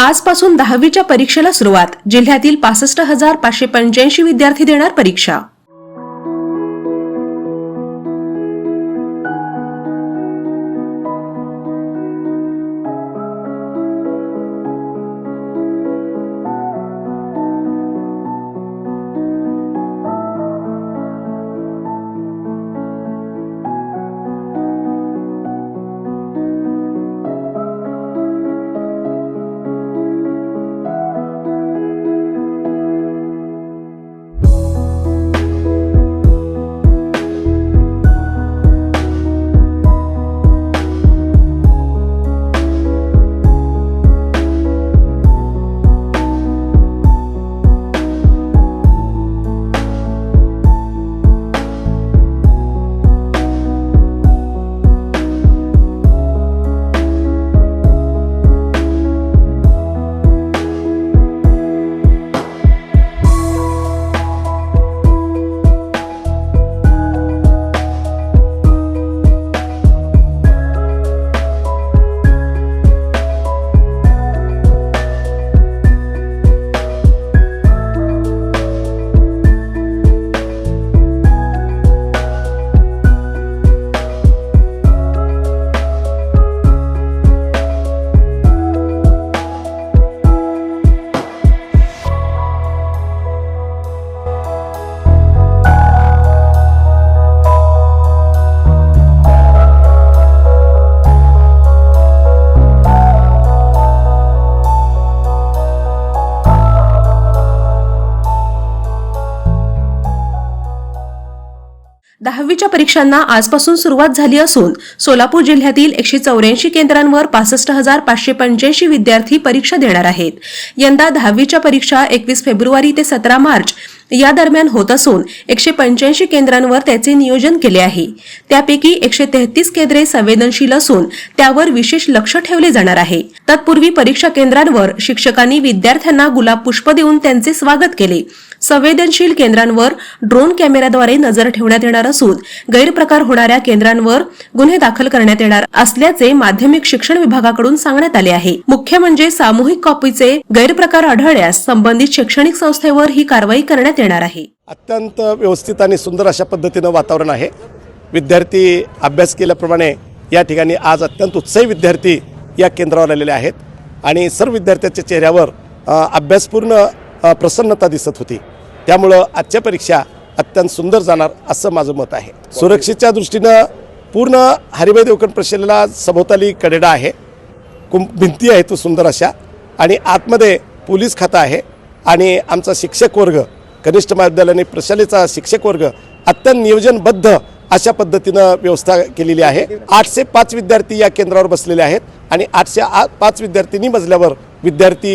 आजपासून दहावीच्या परीक्षेला सुरुवात. जिल्ह्यातील पासष्ट हजार पाचशे पंच्याऐंशी विद्यार्थी देणार परीक्षा. दहावीच्या परीक्षांना आजपासून सुरुवात झाली असून सोलापूर जिल्ह्यातील एकशे चौऱ्याऐंशी केंद्रांवर पासष्ट हजार पाचशे पंच्याऐंशी विद्यार्थी परीक्षा देणार आहेत. यंदा दहावीच्या परीक्षा एकवीस फेब्रुवारी ते सतरा मार्च या दरम्यान होत असून एकशे पंच्याऐंशी केंद्रांवर त्याचे नियोजन केले आहे. त्यापैकी एकशे तेहतीस केंद्रे संवेदनशील असून त्यावर विशेष लक्ष ठेवले जाणार आहे. तत्पूर्वी परीक्षा केंद्रांवर शिक्षकांनी विद्यार्थ्यांना गुलाब पुष्प देऊन त्यांचे स्वागत केले. संवेदनशील केंद्रांवर ड्रोन कॅमेऱ्याद्वारे नजर ठेवण्यात येणार असून गैरप्रकार होणाऱ्या केंद्रांवर गुन्हे दाखल करण्यात येणार असल्याचे माध्यमिक शिक्षण विभागाकडून सांगण्यात आले आहे. मुख्य म्हणजे सामूहिक कॉपीचे गैरप्रकार आढळल्यास संबंधित शैक्षणिक संस्थेवर ही कारवाई करण्यात येणार आहे. अत्यंत व्यवस्थित आणि सुंदर अशा पद्धतीनं वातावरण आहे. विद्यार्थी अभ्यास केल्याप्रमाणे या ठिकाणी आज अत्यंत उत्साही विद्यार्थी या केंद्रावर आलेले आहेत. आणि सर्व विद्यार्थ्यांच्या चेहऱ्यावर अभ्यासपूर्ण प्रसन्नता दिसत होती. त्यामुळं आजच्या परीक्षा अत्यंत सुंदर जाणार असं माझं मत आहे. सुरक्षेच्या दृष्टीनं पूर्ण हरिभाई देवकण प्रशालेला सभोवताली कडेडा आहे. कुं भिंती आहे तो सुंदर अशा. आणि आतमध्ये पोलीस खातं आहे. आणि आमचा शिक्षक वर्ग कनिष्ठ महाविद्यालय आणि प्रशालेचा शिक्षक वर्ग अत्यंत नियोजनबद्ध अशा पद्धतीनं व्यवस्था केलेली आहे. आठशे पाच विद्यार्थी या केंद्रावर बसलेले आहेत. आणि आठशे आ पाच विद्यार्थ्यांनी मजल्यावर विद्यार्थी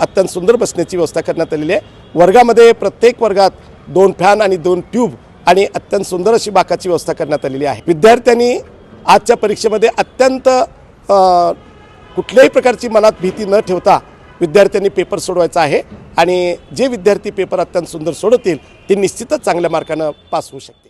अत्यंत सुंदर बसण्याची व्यवस्था करण्यात आलेली आहे. वर्गामध्ये प्रत्येक वर्गात दोन फॅन आणि दोन ट्यूब आणि अत्यंत सुंदर अशी बाकाची व्यवस्था करण्यात आलेली आहे. विद्यार्थ्यांनी आजच्या परीक्षेमध्ये अत्यंत कुठल्याही प्रकारची मनात भीती न ठेवता विद्यार्थ्यांनी पेपर सोडवायचा आहे आणि जे विद्यार्थी पेपर अत्यंत सुंदर सोडवतील ते निश्चितच चांगल्या मार्कानं पास होऊ शकतील.